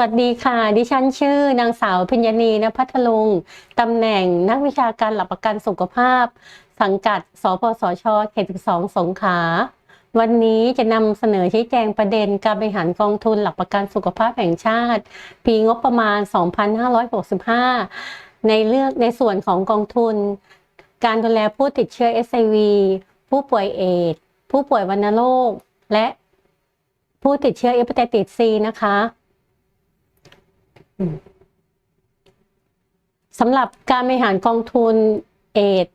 วัสดีค่ะ ดิฉันชื่อนางสาวพิญญณีนพัทลุง ตำแหน่งนักวิชาการหลักประกันสุขภาพ สังกัด สปสช เขต 12 สงขลา วันนี้จะนำเสนอชี้แจงประเด็นการบริหารกองทุนหลักประกันสุขภาพแห่งชาติ ปีงบประมาณ 2565 ในเรื่องในส่วนของกองทุน การดูแลผู้ติดเชื้อ SIV ผู้ป่วยเอดผู้ป่วยวัณโรค และผู้ติดเชื้อเอปไตติสซีนะคะ สำหรับการบริหารกองทุนเอด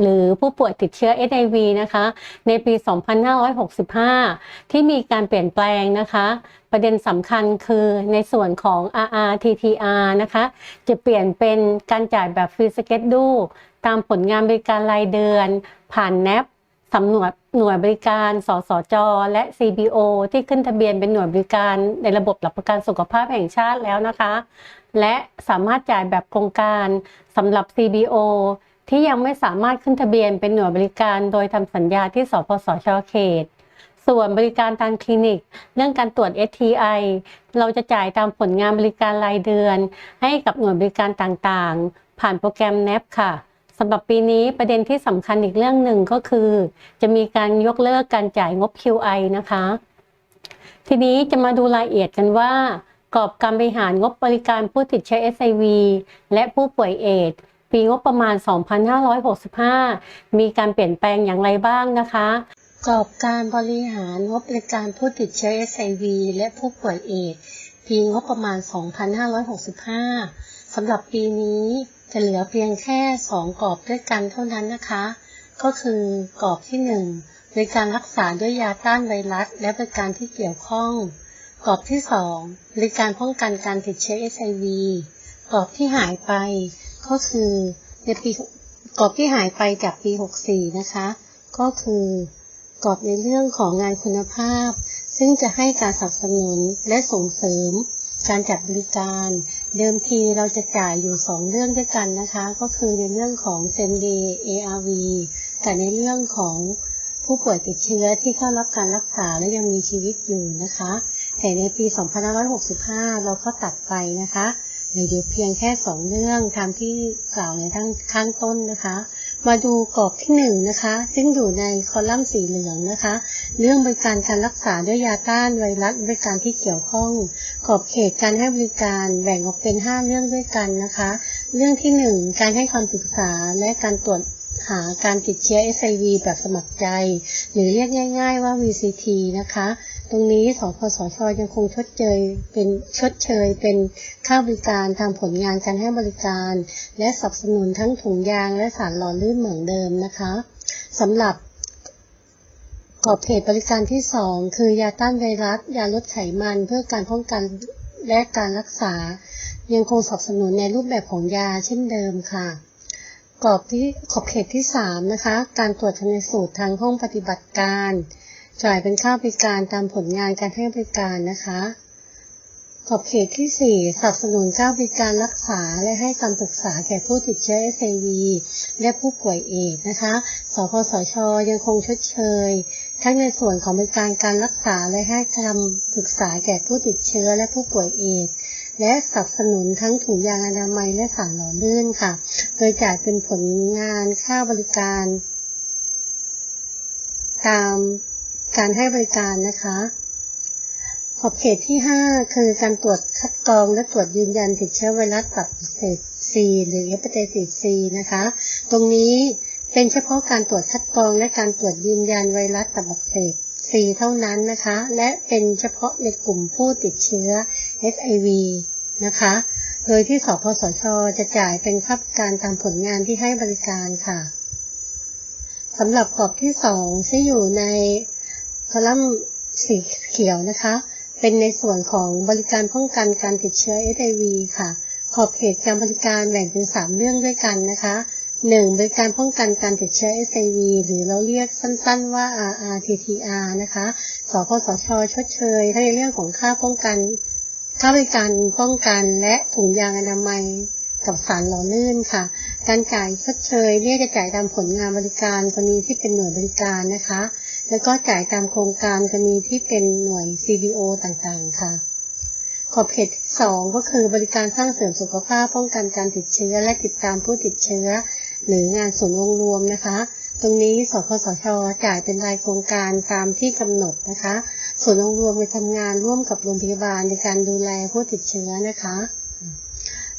หรือผู้ป่วยติดเชื้อ HIV นะคะ ในปี 2565 ที่มีการเปลี่ยนแปลงนะคะ ประเด็นสำคัญคือในส่วนของ RRTTR นะคะ จะเปลี่ยนเป็นการจ่ายแบบฟรีสเก็ตดูตามผลงานบริการรายเดือน ผ่าน NAP สำหน่วยหน่วยบริการ สสจ และ CBO ที่ขึ้นทะเบียนเป็นหน่วยบริการในระบบหลักประกันสุขภาพแห่งชาติแล้วนะคะ และสามารถจ่ายแบบโครงการสำหรับ CBO ที่ยังไม่สามารถขึ้นทะเบียนเป็นหน่วยบริการ โดยทำสัญญาที่สปสชเขต ส่วนบริการทางคลินิก เรื่องการตรวจ STI เราจะจ่ายตามผลงานบริการรายเดือน ให้กับหน่วยบริการต่างๆ ผ่านโปรแกรม NAP ค่ะ สำหรับปีนี้ประเด็นที่สำคัญอีกเรื่องหนึ่งก็คือ จะมีการยกเลิกการจ่ายงบ QI นะคะ ทีนี้จะมาดูรายละเอียดกันว่ากรอบการบริหารงบบริการผู้ติดเชื้อ SIV และผู้ป่วยเอดส์ปีงบประมาณ 2565 มีการเปลี่ยนแปลงอย่างไรบ้างนะคะ กรอบการบริหารงบบริการผู้ติดเชื้อ SIV และผู้ป่วยเอดส์ปีงบประมาณ 2565 สำหรับปีนี้ จะเหลือเพียงแค่ 2 กรอบด้วยกันเท่านั้นนะคะ ก็คือกรอบที่1บริการรักษาด้วยยาต้านไวรัส และบริการที่เกี่ยวข้อง กรอบที่2บริการป้องกันการติดเชื้อ HIV กรอบที่หายไป ก็คือในปีกรอบที่หายไปจากปี 64 นะคะ ก็คือกรอบในเรื่องของงานคุณภาพ ซึ่งจะให้การสนับสนุนและส่งเสริม การจัดบริการ เดิมทีเราจะจ่ายอยู่ 2 เรื่องด้วยกันนะคะ ก็คือในเรื่องของ s e m d ARV กับในเรื่องของผู้ป่วยติดเชื้อที่เข้ารับการรักษาและยังมีชีวิตอยู่นะคะแต่ในปี 2565 เราก็ตัดไปนะคะเหลืออยู่เพียงแค่ 2 เรื่องตามที่กล่าวในทั้งข้างต้นนะคะ มาดูกรอบที่1นงนะคะ ซึ่งอยู่ในคอลัมน์สีเหลืองนะคะ เรื่องบริการการรักษาด้วยยาต้านไวรัสบริการที่เกี่ยวข้องขอบเขตการให้บริการแบ่งออกเป็น 5 เรื่องด้วยกันนะคะ เรื่องที่ 1 การให้คำปรึกษาและการตรวจ หาการติดเชื้อ SIV แบบสมัครใจ หรือเรียกง่าย ๆ ว่า VCT นะคะ ตรงนี้สพสชยังคงชดเชยเป็นชดเชยเป็นค่าบริการทางผลงานการให้บริการ และสนับสนุนทั้งถุงยางและสารหล่อลื่นเหมือนเดิมนะคะสำหรับกอบเขตบริการที่ 2 คือยาต้านไวรัส ยาลดไขมันเพื่อการป้องกันและการรักษา ยังคงสนับสนุนในรูปแบบของยาเช่นเดิมค่ะ กรอบที่ขอบเขตที่ 3 นะคะ การตรวจชันสูตรทางห้องปฏิบัติการ จ่ายเป็นค่าบริการตามผลงานการให้บริการนะคะ ขอบเขตที่ 4 สนับสนุนค่าบริการรักษาและให้คำปรึกษาแก่ผู้ติดเชื้อ HIV และผู้ป่วยเอดส์นะคะ สพสช ยังคงชดเชย ทั้งในส่วนของบริการการรักษาและให้คำปรึกษาแก่ผู้ติดเชื้อและผู้ป่วยเอดส์ และสนับสนุนทั้งถุงยางอนามัยและสารหล่อลื่นค่ะ โดยจ่ายเป็นผลงานค่าบริการ ตามการให้บริการนะคะขอบเขตที่ 5 คือการตรวจคัดกรองและตรวจยืนยันติดเชื้อไวรัสตับอักเสบซีหรือเฮปาไตติซีนะคะ ตรงนี้เป็นเฉพาะการตรวจคัดกรองและการตรวจยืนยันไวรัสตับอักเสบซีเท่านั้นนะคะ และเป็นเฉพาะในกลุ่มผู้ติดเชื้อ HIV นะคะ โดยที่สพสช จะจ่ายเป็นค่าบริการตามผลงานที่ให้บริการค่ะสำหรับกรอบที่2ที่อยู่ในคอลัมน์สีเขียวนะคะ เป็นในส่วนของบริการป้องกันการติดเชื้อ HIV ค่ะ ขอบเขตการบริการแบ่งเป็น 3 เรื่องด้วยกันนะคะ 1. บริการป้องกันการติดเชื้อ HIV หรือเราเรียกสั้นๆว่า RRTTR นะคะ สพสชชดเชยในเรื่องของค่าป้องกัน ค่าบริการป้องกันและถุงยางอนามัยกับสารหล่อลื่นค่ะ การจ่ายชดเชยเนี่ยจะจ่ายตามผลงานบริการกรณีที่เป็นหน่วยบริการนะคะ แล้วก็จ่ายตามโครงการกรณีที่เป็นหน่วย CDO ต่างๆ ค่ะ ขอบเขตที่สองก็คือบริการสร้างเสริมสุขภาพป้องกันการติดเชื้อ และติดตามผู้ติดเชื้อ หรืองานศูนองรวมนะคะ ตรงนี้สพสชจ่ายเป็นรายโครงการตามที่กำหนดนะคะ ส่วนองค์รวมไปทำงานร่วมกับโรงพยาบาลในการดูแลผู้ติดเชื้อนะคะ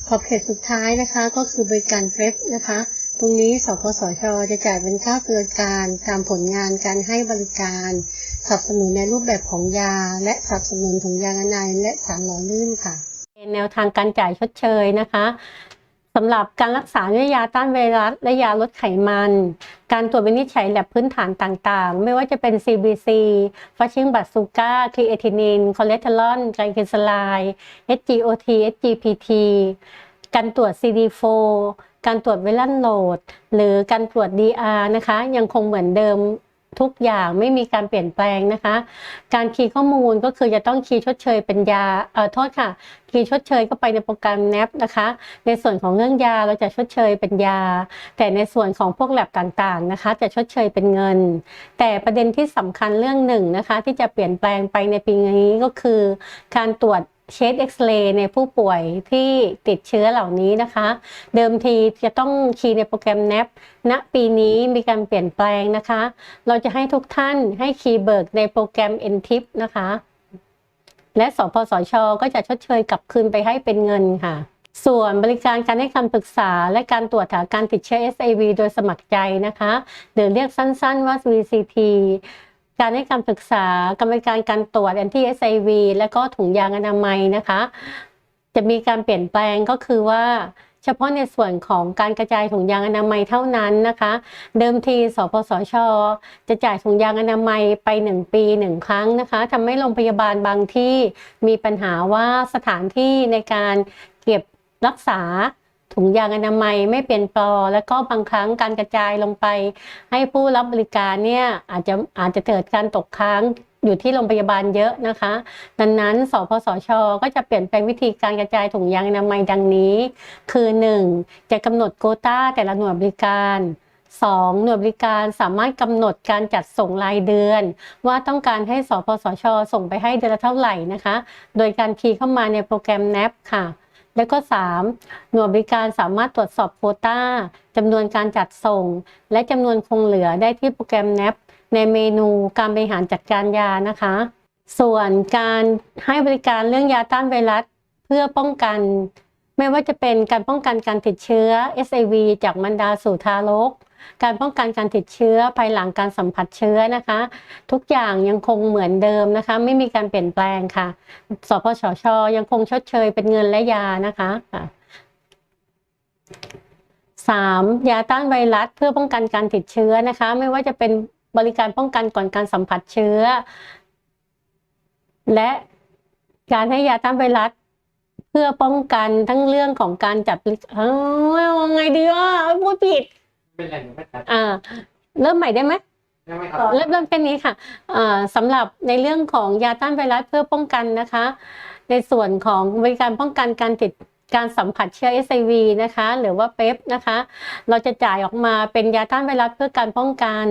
ขอบเขตสุดท้ายนะคะก็คือบริการเฟฟนะคะ ตรงนี้สพสชจะจ่ายเป็นค่าบริการตามผลงานการให้บริการสนับสนุนในรูปแบบของยา และสนับสนุนถุงยางอนามัยและสารหล่อลื่นค่ะแนวทางการจ่ายชดเชยนะคะ สำหรับการรักษาด้วยยาต้านไวรัสและยาลดไขมัน การตรวจวินิจฉัยแลบพื้นฐานต่างๆ ไม่ว่าจะเป็น CBC ฟัชชิงบัตซูก้าครีเอทินิน คอเลสเตอรอลไกลเกสไลด์ SGOT SGPT การตรวจ CD4 การตรวจเวลันโหลด หรือการตรวจ DR นะคะ ยังคงเหมือนเดิม ทุกอย่างไม่มีการเปลี่ยนแปลงนะคะ การคีย์ข้อมูลก็คือจะต้องคีย์ชดเชยเป็นยาเอ่อโทษค่ะ คีย์ชดเชยก็ไปในโปรแกรม NAP นะคะ ในส่วนของเรื่องยาเราจะชดเชยเป็นยา แต่ในส่วนของพวกแลบต่างๆนะคะ จะชดเชยเป็นเงิน แต่ประเด็นที่สำคัญเรื่องหนึ่งนะคะ ที่จะเปลี่ยนแปลงไปในปีนี้ก็คือ การตรวจ เช็คเอ็กซเรย์ในผู้ป่วยที่ติดเชื้อเหล่านี้นะคะ เดิมทีจะต้องคีย์ในโปรแกรม NAP ณปีนี้มีการเปลี่ยนแปลงนะคะ เราจะให้ทุกท่านให้คีย์เบิร์กในโปรแกรม NTIP นะคะ และสพสช ก็จะชดเชยกลับคืนไปให้เป็นเงินค่ะส่วนบริการการให้คำปรึกษาและการตรวจหาการติดเชื้อ SIV โดยสมัครใจนะคะหรือเรียกสั้นๆว่า VCT การให้คำปรึกษากรรมการการตรวจ anti SIV และก็ถุงยางอนามัยนะคะ จะมีการเปลี่ยนแปลงก็คือว่าเฉพาะในส่วนของการกระจายถุงยางอนามัยเท่านั้นนะคะ เดิมทีสปสช จะจ่ายถุงยางอนามัยไป 1 ปี 1 ครั้งนะคะทำให้โรงพยาบาลบางที่มีปัญหาว่าสถานที่ในการเก็บรักษา ถุงยางอนามัยไม่เป็นปลอ และก็บางครั้งการกระจายลงไป ให้ผู้รับบริการเนี่ยอาจจะอาจจะเกิดการตกค้างอยู่ที่โรงพยาบาลเยอะนะคะ ดังนั้น สพสช ก็จะเปลี่ยนแปลงวิธีการกระจายถุงยางอนามัยดังนี้ คือ 1. จะกำหนดโควต้าแต่ละหน่วยบริการ 2. หน่วยบริการสามารถกำหนดการจัดส่งรายเดือน ว่าต้องการให้สพสช ส่งไปให้เดือนละเท่าไหร่นะคะ โดยการคีย์เข้ามาในโปรแกรม NAP ค่ะ และก็ 3. หน่วยบริการสามารถตรวจสอบโควต้าจำนวนการจัดส่ง และจำนวนคงเหลือได้ที่โปรแกรม NAP ในเมนูการบริหารจัดการยานะคะ ส่วนการให้บริการเรื่องยาต้านไวรัส เพื่อป้องกัน ไม่ว่าจะเป็นการป้องกันการติดเชื้อ SIV จากมันดาสู่ทารก การป้องกันการติดเชื้อภายหลังการสัมผัสเชื้อนะคะ ทุกอย่างยังคงเหมือนเดิมนะคะ ไม่มีการเปลี่ยนแปลงค่ะ สพชชยังคงชดเชยเป็นเงินและยานะคะค่ะสามยาต้านไวรัสเพื่อป้องกันการติดเชื้อนะคะ ไม่ว่าจะเป็นบริการป้องกันก่อนการสัมผัสเชื้อ และการให้ยาต้านไวรัสเพื่อป้องกันทั้งเรื่องของการจับริเอ้าวไงดีอะพูดผิด เป็นไรหนูไม่ตัดอ่าเริ่มใหม่ได้ไหมได้ไหมครับเริ่มเริ่มแค่นี้ค่ะอ่าสำหรับในเรื่องของยาต้านไวรัสเพื่อป้องกันนะคะ ในส่วนของบริการป้องกันการติดการสัมผัสเชื้อ SIV นะคะ หรือว่าเป๊ปนะคะ เราจะจ่ายออกมาเป็นยาต้านไวรัสเพื่อการป้องกัน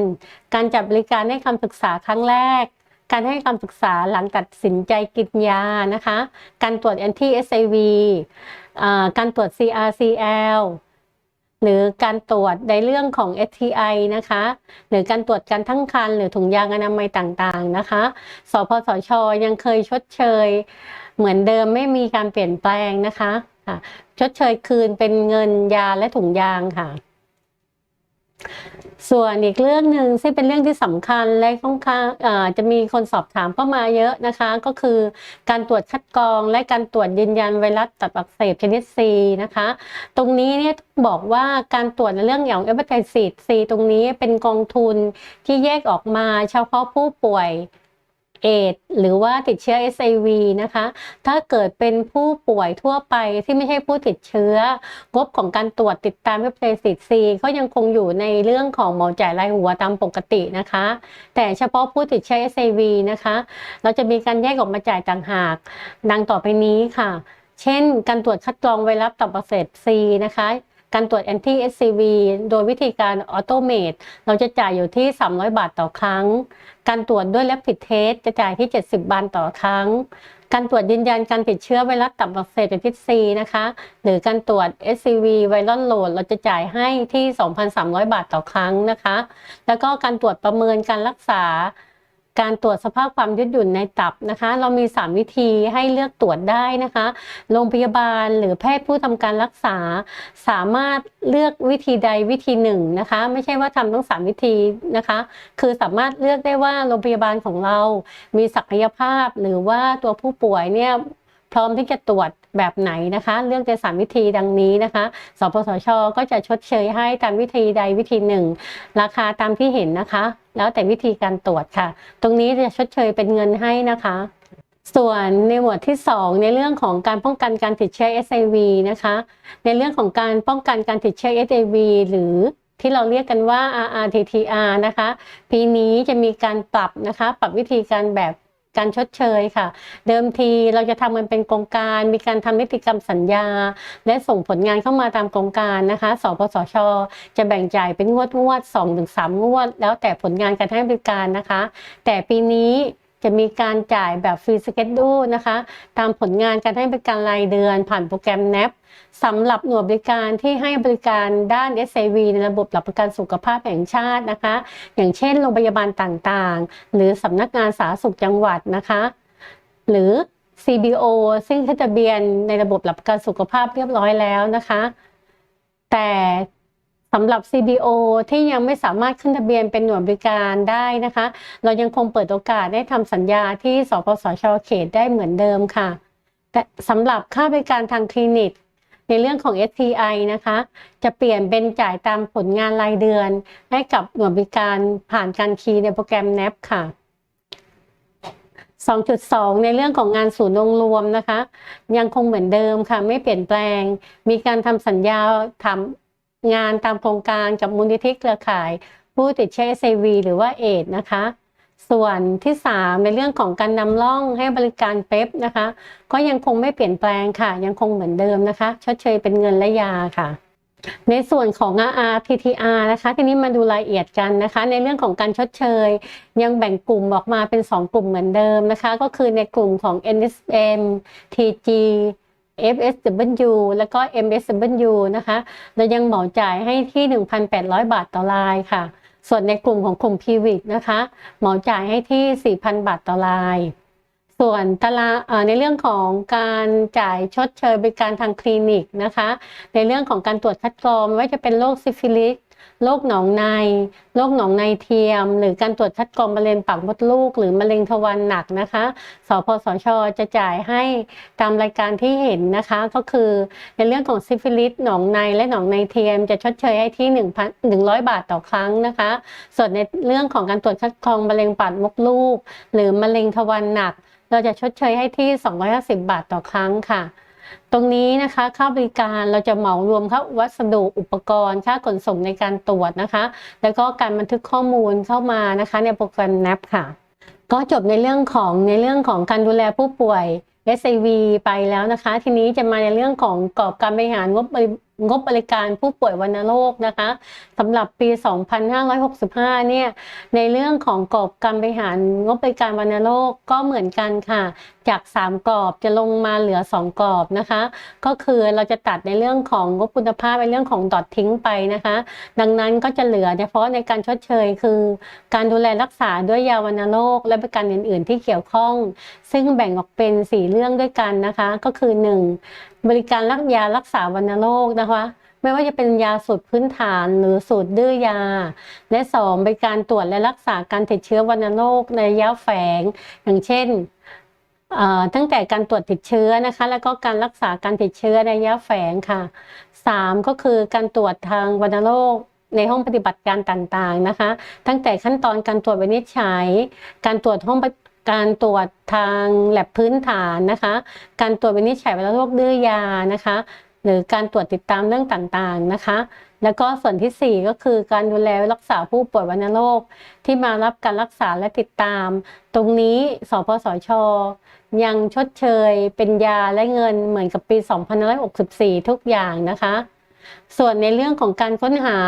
การจัดบริการให้คำปรึกษาครั้งแรก การให้คำปรึกษาหลังตัดสินใจกินยานะคะ การตรวจ anti SIV อ่าการตรวจ CRCL หรือการตรวจในเรื่องของ STI นะคะ หรือการตรวจการทั้งคันหรือถุงยางอนามัยต่างๆนะคะ สพสช ยังเคยชดเชย เหมือนเดิมไม่มีการเปลี่ยนแปลงนะคะชดเชยคืนเป็นเงินยาและถุงยางค่ะ ส่วนอีกเรื่องหนึ่งซึ่งเป็นเรื่องที่สำคัญและค่อนข้างจะมีคนสอบถามเข้ามาเยอะนะคะ ก็คือการตรวจคัดกรองและการตรวจยืนยันไวรัสตับอักเสบชนิดซีนะคะ ตรงนี้เนี่ยบอกว่าการตรวจในเรื่องอย่างเอเบอร์ไทซีตรงนี้เป็นกองทุนที่แยกออกมาเฉพาะผู้ป่วย เอดหรือว่าติดเชื้อ SIV นะคะ ถ้าเกิดเป็นผู้ป่วยทั่วไปที่ไม่ใช่ผู้ติดเชื้องบของการตรวจติดตามเว็บไซต์ C ก็ยังคงอยู่ในเรื่องของหมอจ่ายรายหัวตามปกตินะคะ แต่เฉพาะผู้ติดเชื้อ SIV นะคะ เราจะมีการแยกออกมาจ่ายต่างหาก ดังต่อไปนี้ค่ะ เช่น การตรวจคัดกรองไวรัสตับอักเสบ C นะคะ การตรวจ anti SCV โดยวิธีการออโตเมตเราจะจ่ายอยู่ที่ 300 บาทต่อครั้ง การตรวจด้วย rapid test จะจ่ายที่ 70 บาทต่อครั้ง การตรวจยืนยันการติดเชื้อไวรัสตับอักเสบชนิด C นะคะ หรือการตรวจ SCV ไวรัลโหลดเราจะจ่ายให้ที่ 2,300 บาทต่อครั้งนะคะ แล้วก็การตรวจประเมินการรักษา การตรวจสภาพความยืดหยุ่นในตับนะคะ เรามี 3 วิธีให้เลือกตรวจได้นะคะ โรงพยาบาลหรือแพทย์ผู้ทำการรักษา สามารถเลือกวิธีใดวิธีหนึ่งนะคะ ไม่ใช่ว่าทำทั้ง 3 วิธีนะคะ คือสามารถเลือกได้ว่าโรงพยาบาลของเรา มีศักยภาพหรือว่าตัวผู้ป่วยเนี่ยพร้อมที่จะตรวจ แบบไหนนะคะ เลือกในสามวิธีดังนี้นะคะสปสช ก็จะชดเชยให้ตามวิธีใดวิธีหนึ่ง ราคาตามที่เห็นนะคะ แล้วแต่วิธีการตรวจค่ะ ตรงนี้จะชดเชยเป็นเงินให้นะคะส่วนในหมวดที่ 2 ในเรื่องของการป้องกันการติดเชื้อ SIV นะคะ ในเรื่องของการป้องกันการติดเชื้อ SIV หรือที่เราเรียกกันว่า RRTTR นะคะ ปีนี้จะมีการปรับนะคะ ปรับวิธีการแบบ การชดเชยค่ะ เดิมทีเราจะทำมันเป็นโครงการ มีการทำนิติกรรมสัญญา และส่งผลงานเข้ามาตามโครงการนะคะสปสช จะแบ่งจ่ายเป็นงวดงวด2อถึงสงวด แล้วแต่ผลงานการให้บริการนะคะ แต่ปีนี้ จะมีการจ่ายแบบฟรีสเกจดูนะคะ ตามผลงานการให้บริการรายเดือนผ่านโปรแกรม NAP สำหรับหน่วยบริการที่ให้บริการด้าน SIV ในระบบหลักประกันสุขภาพแห่งชาตินะคะ อย่างเช่นโรงพยาบาลต่างๆ หรือสำนักงานสาธารณสุขจังหวัดนะคะ หรือ CBO ซึ่งขึ้นทะเบียนในระบบหลักประกันสุขภาพเรียบร้อยแล้วนะคะ แต่ สำหรับ CBO ที่ยังไม่สามารถขึ้นทะเบียนเป็นหน่วยบริการได้นะคะ เรายังคงเปิดโอกาสได้ทำสัญญาที่สปสชเขตได้เหมือนเดิมค่ะ แต่สำหรับค่าบริการทางคลินิก ในเรื่องของ STI นะคะ จะเปลี่ยนเป็นจ่ายตามผลงานรายเดือน ให้กับหน่วยบริการผ่านการคีย์ในโปรแกรม NAP ค่ะ2.2 ในเรื่องของงานศูนย์องค์รวมนะคะ ยังคงเหมือนเดิมค่ะไม่เปลี่ยนแปลง มีการทำสัญญาทำ งานตามโครงการกับมูลนิธิเครือข่าย ผู้ติดเชื้อ HIV หรือว่าเอดนะคะ ส่วนที่ 3 ในเรื่องของการนำร่องให้บริการเป๊ปนะคะ ก็ยังคงไม่เปลี่ยนแปลงค่ะ ยังคงเหมือนเดิมนะคะ ชดเชยเป็นเงินและยาค่ะในส่วนของ RRTTR นะคะ ทีนี้มาดูรายละเอียดกันนะคะ ในเรื่องของการชดเชย ยังแบ่งกลุ่มออกมาเป็น 2 กลุ่มเหมือนเดิมนะคะ ก็คือในกลุ่มของ NSM TG FSW แล้วก็ MSW นะคะเรายังเหมาจ่ายให้ที่ 1,800 บาทต่อรายค่ะ ส่วนในกลุ่มของกลุ่ม p v i c นะคะ เหมาจ่ายให้ที่ 4,000 บาทต่อราย ส่วนตลาในเรื่องของการจ่ายชดเชยบริการทางคลินิกนะคะ ในเรื่องของการตรวจคัดกรองไม่ว่าจะเป็นโรคซิฟิลิส โรคหนองใน โรคหนองในเทียม หรือการตรวจคัดกรองมะเร็งปากมดลูก หรือมะเร็งทวารหนักนะคะ สพสช จะจ่ายให้ตามรายการที่เห็นนะคะ ก็คือในเรื่องของซิฟิลิสหนองในและหนองในเทียม จะชดเชยให้ที่1,000 100 บาทต่อครั้งนะคะ ส่วนในเรื่องของการตรวจคัดกรองมะเร็งปากมดลูก หรือมะเร็งทวารหนัก เราจะชดเชยให้ที่ 250 บาทต่อครั้งค่ะ ตรงนี้นะคะค่าบริการเราจะเหมารวมค่าวัสดุอุปกรณ์ค่าขนส่งในการตรวจนะคะ แล้วก็การบันทึกข้อมูลเข้ามานะคะ ในโปรแกรม NAP ค่ะ ก็จบในเรื่องของในเรื่องของการดูแลผู้ป่วย SIV ไปแล้วนะคะ ทีนี้จะมาในเรื่องของกรอบการบริหารงบบ งบบริการผู้ป่วยวัณโรคนะคะสำหรับปี 2565 เนี่ยในเรื่องของกรอบการบริหารงบบริการวัณโรคก็เหมือนกันค่ะ จาก 3 กรอบจะลงมาเหลือ 2 กรอบนะคะ ก็คือเราจะตัดในเรื่องของงบคุณภาพในเรื่องของดอททิ้งไปนะคะ ดังนั้นก็จะเหลือเฉพาะในการชดเชยคือ การดูแลรักษาด้วยยาวัณโรคและบริการอื่น ๆ ที่เกี่ยวข้อง ซึ่งแบ่งออกเป็น 4 เรื่องด้วยกันนะคะ ก็คือ 1. บริการรักยารักษาวัณโรคนะคะ ไม่ว่าจะเป็นยาสูตรพื้นฐานหรือสูตรดื้อยา และ 2. บริการตรวจและรักษาการติดเชื้อวัณโรคในระยะแฝง อย่างเช่นตั้งแต่การตรวจติดเชื้อนะคะ แล้วก็การรักษาการติดเชื้อในระยะแฝงค่ะ 3. ก็คือการตรวจทางวัณโรคในห้องปฏิบัติการต่างๆนะคะ ตั้งแต่ขั้นตอนการตรวจวินิจฉัย การตรวจห้อง การตรวจทางแลบพื้นฐานนะคะ การตรวจวินิจฉัยวัณโรคดื้อยานะคะ หรือการตรวจติดตามเรื่องต่างๆนะคะ แล้วก็ส่วนที่ 4 ก็คือการดูแลรักษาผู้ป่วยวัณโรคที่มารับการรักษาและติดตาม ตรงนี้สพสชยังชดเชยเป็นยาและเงินเหมือนกับปี 2564 ทุกอย่างนะคะ ส่วนในเรื่องของการค้นหา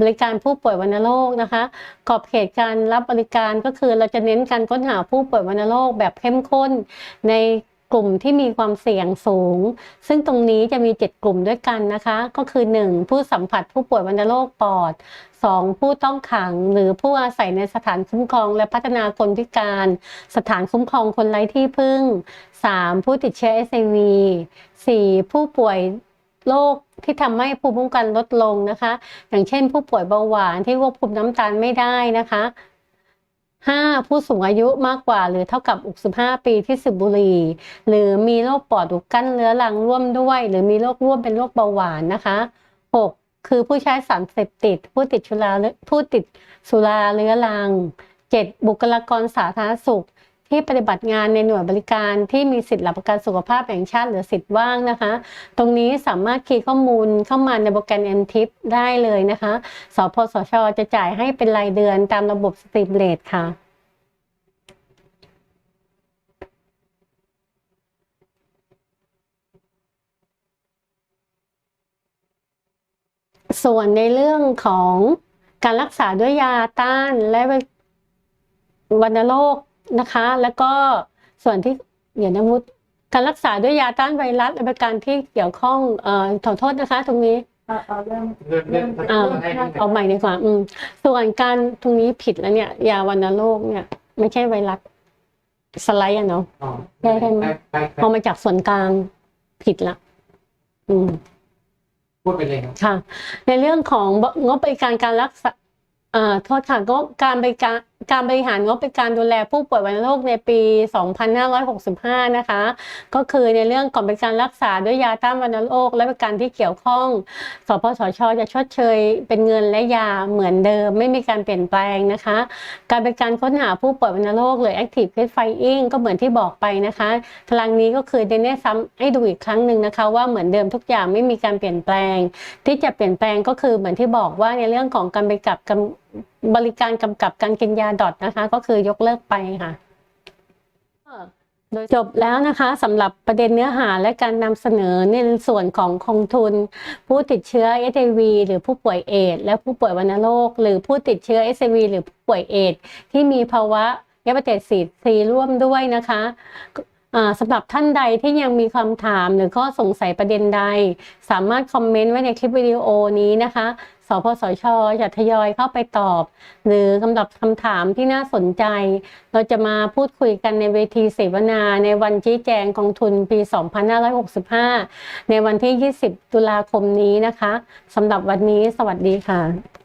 บริการผู้ป่วยวัณโรคนะคะกรอบเขตการรับบริการก็คือเราจะเน้นการค้นหาผู้ป่วยวัณโรคแบบเข้มข้นในกลุ่มที่มีความเสี่ยงสูง ซึ่งตรงนี้จะมี 7 กลุ่มด้วยกันนะคะ ก็คือ 1. ผู้สัมผัสผู้ป่วยวัณโรคปอด 2. ผู้ต้องขังหรือผู้อาศัยในสถานคุ้มครอง และพัฒนาคนพิการ สถานคุ้มครองคนไร้ที่พึ่ง 3. ผู้ติดเชื้อ HIV 4. ผู้ป่วย โรคที่ทำให้ภูมิคุ้มกันลดลงนะคะ อย่างเช่น ผู้ป่วยเบาหวานที่ควบคุมน้ำตาลไม่ได้นะคะ 5. ผู้สูงอายุมากกว่าหรือเท่ากับ 65 ปีที่สูบบุหรี่ หรือมีโรคปอดอุดกั้นเรื้อรังร่วมด้วย หรือมีโรคร่วมเป็นโรคเบาหวานนะคะ 6. คือผู้ใช้สารเสพติด ผู้ติดชุราผู้ติดสุราเรื้อรัง 7. บุคลากรสาธารณสุข ที่ปฏิบัติงานในหน่วยบริการที่มีสิทธิหลักประกันสุขภาพแห่งชาติหรือสิทธิ์ว่างนะคะ ตรงนี้สามารถคีย์ข้อมูลเข้ามาในโปรแกรม m t i p ได้เลยนะคะ สพสช จะจ่ายให้เป็นรายเดือนตามระบบสตรีมเรทค่ะส่วนในเรื่องของการรักษาด้วยยาต้านและวัณโรค นะคะ แล้วก็ส่วนที่เดี๋ยวนะมุดการรักษาด้วยยาต้านไวรัสและประการที่เกี่ยวข้องเอ่อขอโทษนะคะ ตรงนี้เอาเอาเริ่มเริ่มเริ่มอ่าให้นิดนึงเอาใหม่ดีกว่าอืมส่วนการตรงนี้ผิดแล้วเนี่ย ยาวัณโรคเนี่ย ไม่ใช่ไวรัสสไลด์อะเนาะอ๋อได้ได้ไหมได้พอมาจากส่วนกลางผิดละ อืมพูดไปเลยครับค่ะ ในเรื่องของงบบริการการรักษาเอ่อโทษค่ะก็การบริการการบริหารงบเป็นการดูแลผู้ป่วยวัณโรคในปี 2565 นะคะ ก็คือในเรื่องของบริการรักษาด้วยยาต้านวัณโรคและบริการที่เกี่ยวข้องสปสช จะชดเชยเป็นเงินและยาเหมือนเดิม ไม่มีการเปลี่ยนแปลงนะคะ การบริการค้นหาผู้ป่วยวัณโรคหรือ active case finding ก็เหมือนที่บอกไปนะคะพลังนี้ก็คือเดนเน่ซ้ำให้ดูอีกครั้งหนึ่งนะคะ ว่าเหมือนเดิมทุกอย่างไม่มีการเปลี่ยนแปลง ที่จะเปลี่ยนแปลงก็คือเหมือนที่บอกว่าในเรื่องของการบริกับ บริการกำกับการกินยาดอทนะคะ ก็คือยกเลิกไปค่ะโดยจบแล้วนะคะสำหรับประเด็นเนื้อหาและการนำเสนอในส่วนของกองทุน ผู้ติดเชื้อ HIV หรือผู้ป่วยเอดส์และผู้ป่วยวัณโรค หรือผู้ติดเชื้อ HIV หรือผู้ป่วยเอดส์ที่มีภาวะยาปฏิสีซีร่วมด้วยนะคะอ่าสำหรับท่านใดที่ยังมีคำถามหรือข้อสงสัยประเด็นใด สามารถคอมเมนต์ไว้ในคลิปวิดีโอนี้นะคะ สพสชจะทยอยเข้าไปตอบ หรือคำตอบคำถามที่น่าสนใจ เราจะมาพูดคุยกันในเวทีเสวนาในวันชี้แจงกองทุนปี 2565 ในวันที่ 20 ตุลาคมนี้นะคะสำหรับวันนี้สวัสดีค่ะ